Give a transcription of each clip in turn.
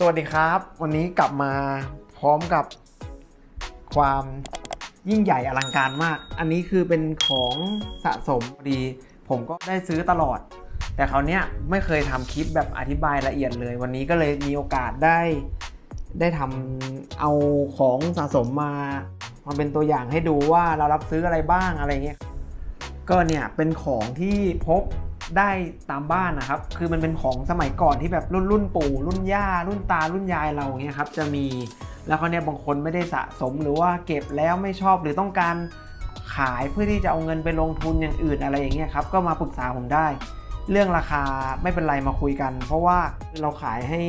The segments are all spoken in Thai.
สวัสดีครับ วันนี้กลับมาพร้อมกับความยิ่งใหญ่อลังการมาก อันนี้คือเป็นของสะสมพอดี ผมก็ได้ซื้อตลอด แต่คราวเนี้ยไม่เคยทำคลิปแบบอธิบายละเอียดเลย วันนี้ก็เลยมีโอกาสได้ได้ทำเอาของสะสมมามาเป็นตัวอย่างให้ดูว่าเรารับซื้ออะไรบ้างอะไรเงี้ยก็เนี่ยเป็นของที่พบ ได้ตามบ้านนะครับ คือมันเป็นของสมัยก่อนที่แบบรุ่นรุ่นปู่ รุ่นย่า รุ่นตารุ่นยายเราเงี้ยครับจะมีแล้วเขาเนี่ยบางคนไม่ได้สะสมหรือว่าเก็บแล้วไม่ชอบหรือต้องการขายเพื่อที่จะเอาเงินไปลงทุนอย่างอื่นอะไรอย่างเงี้ยครับก็มาปรึกษาผมได้ เรื่องราคาไม่เป็นไรมาคุยกัน เพราะว่าเราขายให้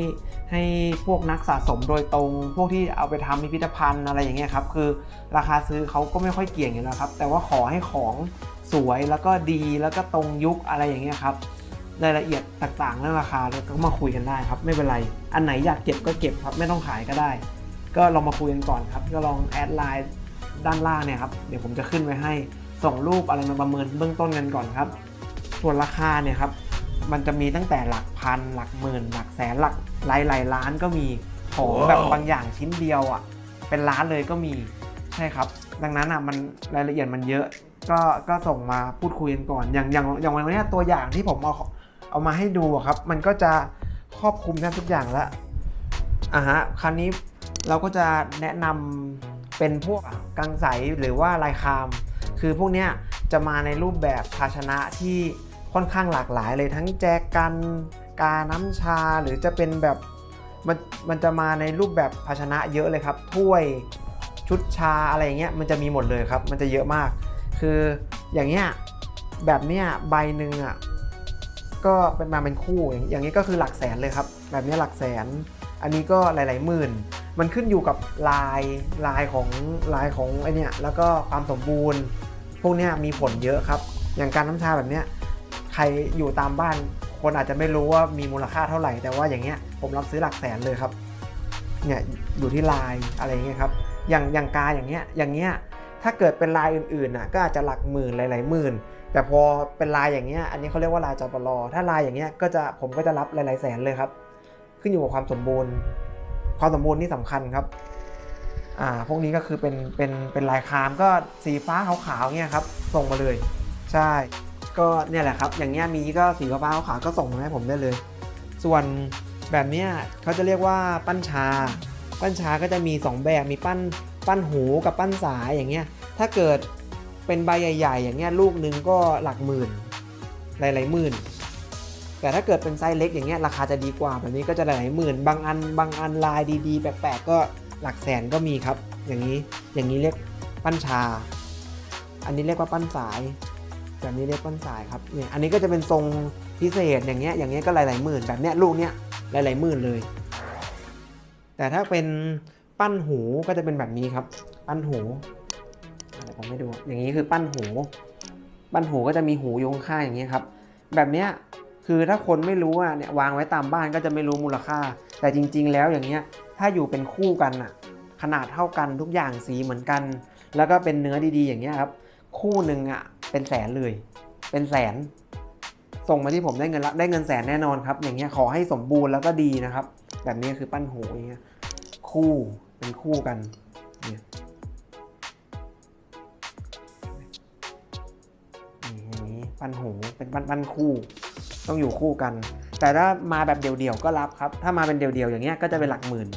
ให้พวกนักสะสมโดยตรง พวกที่เอาไปทำพิพิธภัณฑ์อะไรอย่างเงี้ยครับคือราคาซื้อเขาก็ไม่ค่อยเกี่ยงอยู่แล้วครับแต่ว่าขอให้ของ สวยแล้วก็ดีแล้วก็ตรงยุคอะไรอย่างเงี้ยครับรายละเอียดต่างๆเรื่องราคาแล้วก็มาคุยกันได้ครับ ไม่เป็นไร อันไหนอยากเก็บก็เก็บครับ ไม่ต้องขายก็ได้ ก็ลองมาคุยกันก่อนครับ ก็ลองแอดไลน์ด้านล่างเนี่ยครับ เดี๋ยวผมจะขึ้นไว้ให้ส่งรูปอะไรมาประเมินเบื้องต้นกันก่อนครับ ส่วนราคาเนี่ยครับ มันจะมีตั้งแต่หลักพันหลักหมื่นหลักแสนหลักหลายหลายล้านก็มีของแบบบางอย่างชิ้นเดียวอะ เป็นล้านเลยก็มีใช่ครับ ดังนั้นอะมันรายละเอียดมันเยอะ ก็ก็ส่งมาพูดคุยกันก่อน อย่างอย่างอย่างวันนี้ตัวอย่างที่ผมเอาเอามาให้ดูครับ มันก็จะครอบคลุมแทบทุกอย่างแล้วอะฮะคราวนี้เราก็จะแนะนำเป็นพวกกังใสหรือว่าลายคาม คือพวกเนี้ยจะมาในรูปแบบภาชนะที่ค่อนข้างหลากหลายเลยทั้งแจกันกาน้ำชาหรือจะเป็นแบบมันมันจะมาในรูปแบบภาชนะเยอะเลยครับถ้วยชุดชาอะไรอย่างเงี้ยมันจะมีหมดเลยครับ มันจะเยอะมาก คืออย่างเงี้ยแบบเนี้ยใบหนึ่งอะก็เป็นมาเป็นคู่อย่างนี้ก็คือหลักแสนเลยครับ แบบนี้หลักแสน อันนี้ก็หลาย ๆ หมื่น มันขึ้นอยู่กับลายลายของลายของไอเนี่ยแล้วก็ความสมบูรณ์ พวกเนี้ยมีผลเยอะครับ อย่างการน้ำชาแบบเนี้ยใครอยู่ตามบ้าน คนอาจจะไม่รู้ว่ามีมูลค่าเท่าไหร่แต่ว่าอย่างเงี้ยผมรับซื้อหลักแสนเลยครับเนี่ยอยู่ที่ลายอะไรอย่างเงี้ยครับอย่างอย่างกาอย่างเงี้ยอย่างเงี้ย ถ้าเกิดเป็นลายอื่นๆน่ะก็อาจจะหลักหมื่นหลายๆหมื่น แต่พอเป็นลายอย่างเงี้ยอันนี้เขาเรียกว่าลายจปลอถ้าลายอย่างเงี้ยก็จะผมก็จะรับหลายๆแสนเลยครับ ขึ้นอยู่กับความสมบูรณ์ ความสมบูรณ์นี่สำคัญครับอ่าพวกนี้ก็คือเป็นเป็นเป็นลายคามก็สีฟ้าขาวๆเนี่ยครับส่งมาเลย ใช่ ก็เนี่ยแหละครับ อย่างเงี้ยมีก็สีฟ้าขาวก็ส่งมาให้ผมได้เลย ส่วนแบบเนี้ยเขาจะเรียกว่าปั้นชา ปั้นชาก็จะมี 2 แบบมีปั้น ปั้นหูกับปั้นสายอย่างเงี้ย ถ้าเกิดเป็นใบใหญ่ ๆ อย่างเงี้ยลูกหนึงก็หลักหมื่นหลายๆหมื่น แต่ถ้าเกิดเป็นไซส์เล็กอย่างเงี้ยราคาจะดีกว่าแบบนี้ก็จะหลายๆหมื่น บางอันบางอันลายดีๆ แปลกๆก็หลักแสนก็มีครับ อย่างนี้อย่างนี้เรียกปั้นชา อันนี้เรียกว่าปั้นสายแบบนี้เรียกปั้นสายครับเนี่ยอันนี้ก็จะเป็นทรงพิเศษอย่างเงี้ยอย่างเงี้ยก็หลายๆหมื่นแบบเนี้ยลูกเนี้ยหลายๆหมื่นเลย แต่ถ้าเป็น ปั้นหูก็จะเป็นแบบนี้ครับ ปั้นหูเดี๋ยวผมไม่ดู อย่างนี้คือปั้นหู ปั้นหูก็จะมีหูอยข้างอย่างเงี้ครับ แบบเนี้ยคือถ้าคนไม่รู้อะเนี่ยวางไว้ตามบ้านก็จะไม่รู้มูลค่า แต่จริง ๆ แล้วอย่างเงี้ยถ้าอยู่เป็นคู่กันอะ ขนาดเท่ากันทุกอย่างสีเหมือนกัน แล้วก็เป็นเนื้อดีๆ อย่างเงี้ยครับ คู่หนึ่งอะเป็นแสนเลย เป็นแสน ส่งมาที่ผมได้เงินละได้เงินแสนแน่นอนครับ อย่างเงี้ยขอให้สมบูรณ์แล้วก็ดีนะครับ แบบนี้คือปั้นหูอย่างเงี้ยคู่ เป็นคู่กันนี่นี่อย่างนี้ปั้นหูเป็นปั้นปั้นคู่ ต้องอยู่คู่กัน แต่ถ้ามาแบบเดี่ยวๆก็รับครับ ถ้ามาเป็นเดี่ยวๆอย่างเงี้ยก็จะเป็นหลักหมื่น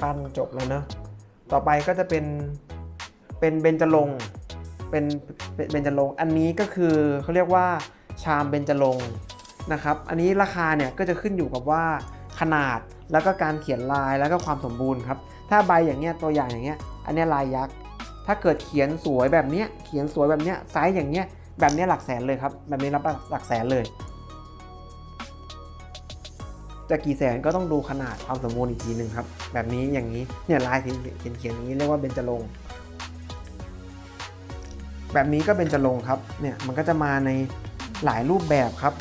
ปั้นจบแล้วเนอะต่อไปก็จะเป็นเป็นเบญจรงเป็นเป็นเบญจรงอันนี้ก็คือเขาเรียกว่าชามเบญจรง นะครับ อันนี้ราคาเนี่ยก็จะขึ้นอยู่กับว่าขนาดแล้วก็การเขียนลายแล้วก็ความสมบูรณ์ครับ ถ้าใบอย่างเงี้ยตัวอย่างอย่างเงี้ย อันนี้ลายยักษ์ ถ้าเกิดเขียนสวยแบบเนี้ยเขียนสวยแบบเนี้ยไซส์อย่างเนี้ยแบบนี้หลักแสนเลยครับ แบบนี้รับหลักแสนเลย จะกี่แสนก็ต้องดูขนาดความสมบูรณ์อีกทีหนึ่งครับ แบบนี้อย่างนี้เนี่ยลายเขียนเขียนอย่างนี้เรียกว่าเบญจรงแบบนี้ก็เบญจรงครับเนี่ยมันก็จะมาในหลายรูปแบบครับ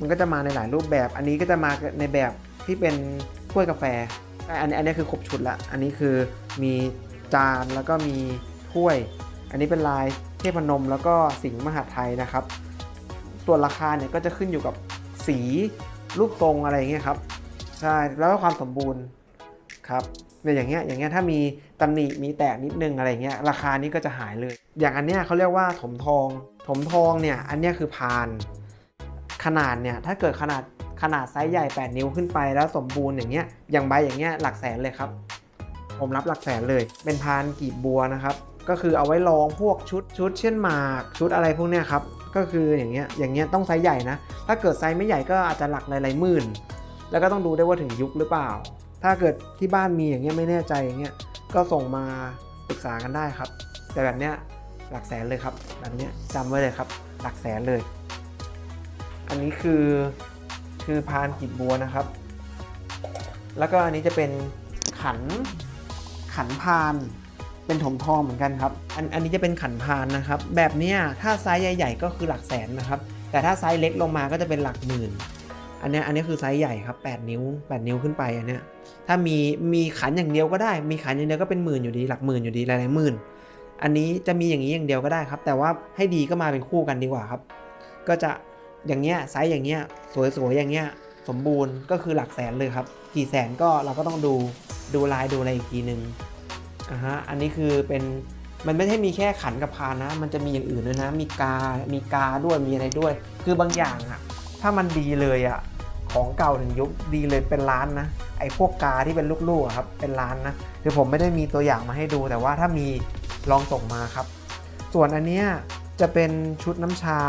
มันก็จะมาในหลายรูปแบบ อันนี้ก็จะมาในแบบที่เป็นถ้วยกาแฟอันนี้อันนี้คือครบชุดละ อันนี้คือมีจานแล้วก็มีถ้วย อันนี้เป็นลายเทพนมแล้วก็สิงห์มหาไทยนะครับ ส่วนราคาเนี่ยก็จะขึ้นอยู่กับสีรูปทรงอะไรอย่างเงี้ยครับ ใช่ แล้วก็ความสมบูรณ์ครับเนี่ยอย่างเงี้ย อย่างเงี้ยถ้ามีตำหนิ มีแตกนิดนึงอะไรเงี้ย ราคานี้ก็จะหายเลย อย่างอันเนี้ยเขาเรียกว่าถมทอง ถมทองเนี่ย อันเนี้ยคือพาน ขนาดเนี่ยถ้าเกิดขนาดขนาดไซส์ใหญ่ 8 นิ้วขึ้นไปแล้วสมบูรณ์อย่างเงี้ยอย่างใบอย่างเงี้ยหลักแสนเลยครับ ผมรับหลักแสนเลย เป็นพานกีบบัวนะครับ ก็คือเอาไว้รองพวกชุดชุดเช่นหมาก ชุดอะไรพวกเนี้ยครับก็คืออย่างเงี้ยอย่างเงี้ยต้องไซส์ใหญ่นะ ถ้าเกิดไซส์ไม่ใหญ่ก็อาจจะหลักหลายๆหมื่น แล้วก็ต้องดูได้ว่าถึงยุคหรือเปล่า ถ้าเกิดที่บ้านมีอย่างเงี้ยไม่แน่ใจอย่างเงี้ยก็ส่งมาปรึกษากันได้ครับ แต่แบบเนี้ยหลักแสนเลยครับ แบบเนี้ยจำไว้เลยครับ หลักแสนเลย อันนี้คือคือพานกีบบัวนะครับ แล้วก็อันนี้จะเป็นขันขันพานเป็นถมทองเหมือนกันครับ อันอันนี้จะเป็นขันพานนะครับ แบบเนี้ยถ้าไซส์ใหญ่ ๆ ก็คือหลักแสนนะครับ แต่ถ้าไซส์เล็กลงมาก็จะเป็นหลักหมื่น อันเนี้ยอันนี้คือไซส์ใหญ่ครับ 8 นิ้ว 8 นิ้วขึ้นไปอันเนี้ย ถ้ามีมีขันอย่างเดียวก็ได้ มีขันอย่างเดียวก็เป็นหมื่นอยู่ดี หลักหมื่นอยู่ดี หลายๆหมื่น อันนี้จะมีอย่างนี้อย่างเดียวก็ได้ครับ แต่ว่าให้ดีก็มาเป็นคู่กันดีกว่าครับ ก็จะ อย่างเงี้ยไซส์อย่างเงี้ยสวยๆอย่างเงี้ยสมบูรณ์ก็คือหลักแสนเลยครับ กี่แสนก็เราก็ต้องดูดูลายดูอะไรอีกทีนึงอะฮะอันนี้คือเป็นมันไม่ใช่มีแค่ขันกับพานนะ มันจะมีอย่างอื่นด้วยนะ มีกา มีกาด้วย มีอะไรด้วย คือบางอย่างอะถ้ามันดีเลยอะของเก่าถึงยุคดีเลยเป็นล้านนะ ไอ้พวกกาที่เป็นลูกๆครับเป็นล้านนะ คือผมไม่ได้มีตัวอย่างมาให้ดู แต่ว่าถ้ามีลองส่งมาครับ ส่วนอันเนี้ยจะเป็นชุดน้ำชา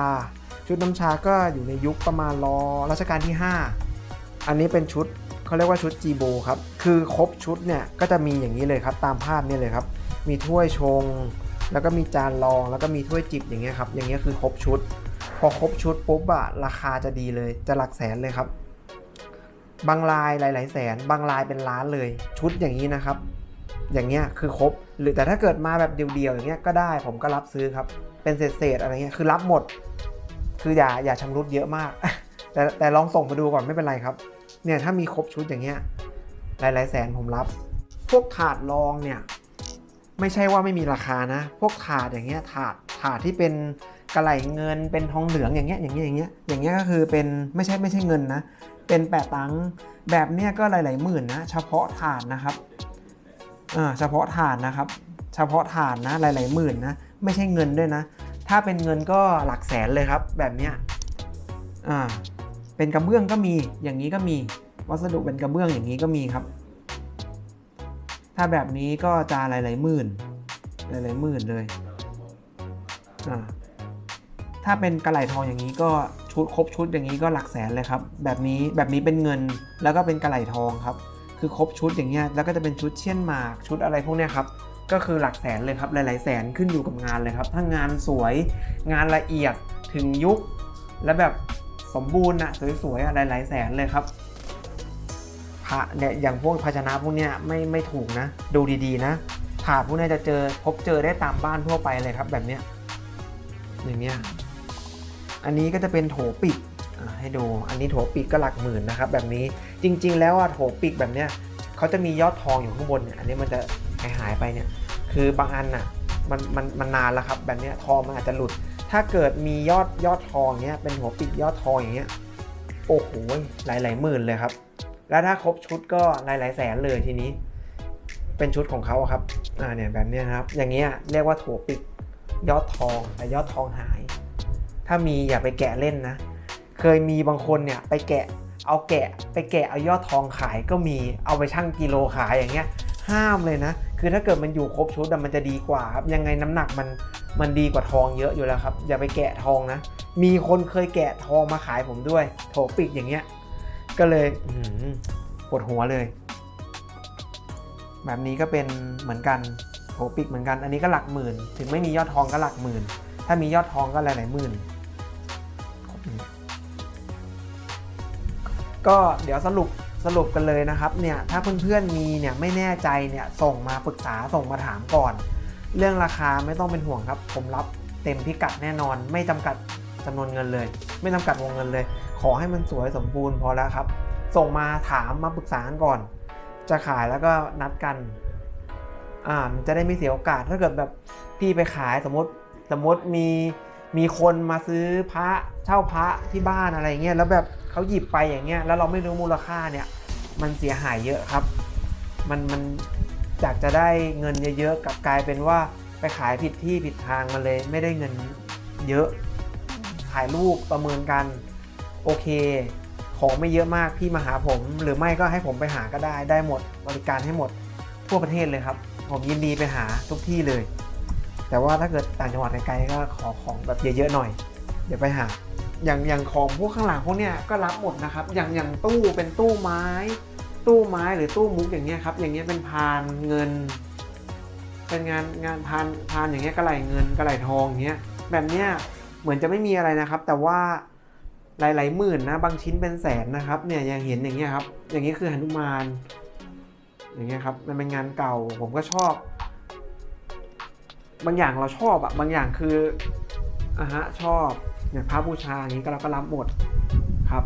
ชุดน้ำชาก็อยู่ในยุคประมาณรอรัชกาลที่ 5 อันนี้เป็นชุดเขาเรียกว่าชุดจีโบครับ คือครบชุดเนี่ยก็จะมีอย่างนี้เลยครับตามภาพนี่เลยครับ มีถ้วยชง แล้วก็มีจานรอง แล้วก็มีถ้วยจิบอย่างเงี้ยครับ อย่างเงี้ยคือครบชุด พอครบชุดปุ๊บอะราคาจะดีเลย จะหลักแสนเลยครับ บางลายหลาย ๆ แสน บางลายเป็นล้านเลย ชุดอย่างนี้นะครับ อย่างเงี้ยคือครบ หรือแต่ถ้าเกิดมาแบบเดียวๆอย่างเงี้ยก็ได้ผมก็รับซื้อครับ เป็นเศษๆอะไรเงี้ยคือรับหมด คืออย่าอย่าชำรุดเยอะมาก แต่แต่ลองส่งมาดูก่อนไม่เป็นไรครับ เนี่ยถ้ามีครบชุดอย่างเงี้ยหลายๆแสนผมรับ พวกถาดรองเนี่ยไม่ใช่ว่าไม่มีราคานะ พวกถาดอย่างเงี้ยถาดถาดที่เป็นกระไหลเงินเป็นทองเหลืองอย่างเงี้ยอย่างเงี้ยอย่างเงี้ยอย่างเงี้ยก็คือเป็นไม่ใช่ไม่ใช่เงินนะ เป็นแปดตังค์แบบเนี้ยก็หลายๆหมื่นนะเฉพาะถาดนะครับอ่าเฉพาะถาดนะครับ เฉพาะถาดนะหลายๆหมื่นนะไม่ใช่เงินด้วยนะ ถ้าเป็นเงินก็หลักแสนเลยครับ แบบเนี้ยอ่าเป็นกระเบื้องก็มีอย่างนี้ก็มี วัสดุเป็นกระเบื้องอย่างนี้ก็มีครับ ถ้าแบบนี้ก็จะหลายๆหมื่นหลายๆหมื่นเลยอ่าถ้าเป็นกระไหลทองอย่างนี้ก็ชุดครบชุดอย่างนี้ก็หลักแสนเลยครับ แบบนี้แบบนี้เป็นเงินแล้วก็เป็นกระไหลทองครับ คือครบชุดอย่างเงี้ยแล้วก็จะเป็นชุดเช่นหมากชุดอะไรพวกเนี้ยครับ ก็คือหลักแสนเลยครับหลาย ๆ แสนขึ้นอยู่กับงานเลยครับ ถ้างานสวยงานละเอียดถึงยุค และแบบสมบูรณ์อะสวยๆอะหลาย ๆ แสนเลยครับพระเนี่ยอย่างพวกภาชนะพวกเนี้ยไม่ไม่ถูกนะ ดูดีๆนะถาดพวกเนี้ยจะเจอพบเจอได้ตามบ้านทั่วไปเลยครับ แบบเนี้ยอย่างเนี้ยอันนี้ก็จะเป็นโถปิกให้ดู อันนี้โถปิกก็หลักหมื่นนะครับ แบบนี้จริง ๆ แล้วอะโถปิกแบบเนี้ยเขาจะมียอดทองอยู่ข้างบนเนี่ยอันนี้มันจะายไปเนี่ยคือบางอันน่ะมันมันมันนานแล้วครับแบบเนี้ยทองมันอาจจะหลุด ถ้าเกิดมียอดยอดทองเนี้ยเป็นหัวปิดยอดทองอย่างเงี้ยโอ้โหหลายหลายหมื่นเลยครับ แล้วถ้าครบชุดก็หลายหลายแสนเลยทีนี้ เป็นชุดของเขาครับอ่าเนี่ยแบบเนี้ยนะครับ อย่างเงี้ยเรียกว่าถั่วปิดยอดทองแต่ยอดทองหาย ถ้ามีอย่าไปแกะเล่นนะ เคยมีบางคนเนี่ยไปแกะเอาแกะไปแกะเอายอดทองขายก็มีเอาไปชั่งกิโลขายอย่างเงี้ย ห้ามเลยนะ คือถ้าเกิดมันอยู่ครบชุดอะมันจะดีกว่าครับ ยังไงน้ำหนักมันมันดีกว่าทองเยอะอยู่แล้วครับ อย่าไปแกะทองนะ มีคนเคยแกะทองมาขายผมด้วย โถปิกอย่างเงี้ย ก็เลยหือปวดหัวเลย แบบนี้ก็เป็นเหมือนกันโถปิกเหมือนกัน อันนี้ก็หลักหมื่น ถึงไม่มียอดทองก็หลักหมื่น ถ้ามียอดทองก็หลายๆหมื่น ก็เดี๋ยวสรุป สรุปกันเลยนะครับเนี่ยถ้าเพื่อนๆมีเนี่ยไม่แน่ใจเนี่ยส่งมาปรึกษาส่งมาถามก่อน เรื่องราคาไม่ต้องเป็นห่วงครับ ผมรับเต็มพิกัดแน่นอน ไม่จำกัดจำนวนเงินเลย ไม่จำกัดวงเงินเลย ขอให้มันสวยสมบูรณ์พอแล้วครับ ส่งมาถามมาปรึกษากันก่อน จะขายแล้วก็นัดกันอ่ามันจะได้ไม่เสียโอกาสถ้าเกิดแบบพี่ไปขายสมมติสมมติมีมีคนมาซื้อพระเช่าพระที่บ้านอะไรเงี้ยแล้วแบบ เขาหยิบไปอย่างเงี้ยแล้วเราไม่รู้มูลค่าเนี่ยมันเสียหายเยอะครับ มันมันจากจะได้เงินเยอะๆกับกลายเป็นว่าไปขายผิดที่ผิดทางมาเลย ไม่ได้เงินเยอะถ่ายรูปประเมินกันโอเค ของไม่เยอะมากพี่มาหาผม หรือไม่ก็ให้ผมไปหาก็ได้ได้หมดบริการให้หมดทั่วประเทศเลยครับ ผมยินดีไปหาทุกที่เลย แต่ว่าถ้าเกิดต่างจังหวัดไกลๆก็ขอของแบบเยอะๆหน่อย เดี๋ยวไปหา อย่างอย่างของพวกข้างหลังพวกเนี้ยก็รับหมดนะครับ อย่างอย่างตู้เป็นตู้ไม้ ตู้ไม้หรือตู้มุกอย่างเงี้ยครับ อย่างเงี้ยเป็นพานเงิน เป็นงานงานพานพานอย่างเงี้ยกระไหลเงินกระไหลทองอย่างเงี้ย แบบเนี้ยเหมือนจะไม่มีอะไรนะครับ แต่ว่าหลายๆหมื่นนะ บางชิ้นเป็นแสนนะครับ เนี่ยอย่างเห็นอย่างเงี้ยครับ อย่างนี้คือหนุมาน อย่างเงี้ยครับ มันเป็นงานเก่าผมก็ชอบ บางอย่างเราชอบอะบางอย่างคืออะฮะชอบ อย่างพระบูชาอย่างนี้ก็เราก็รับหมดครับ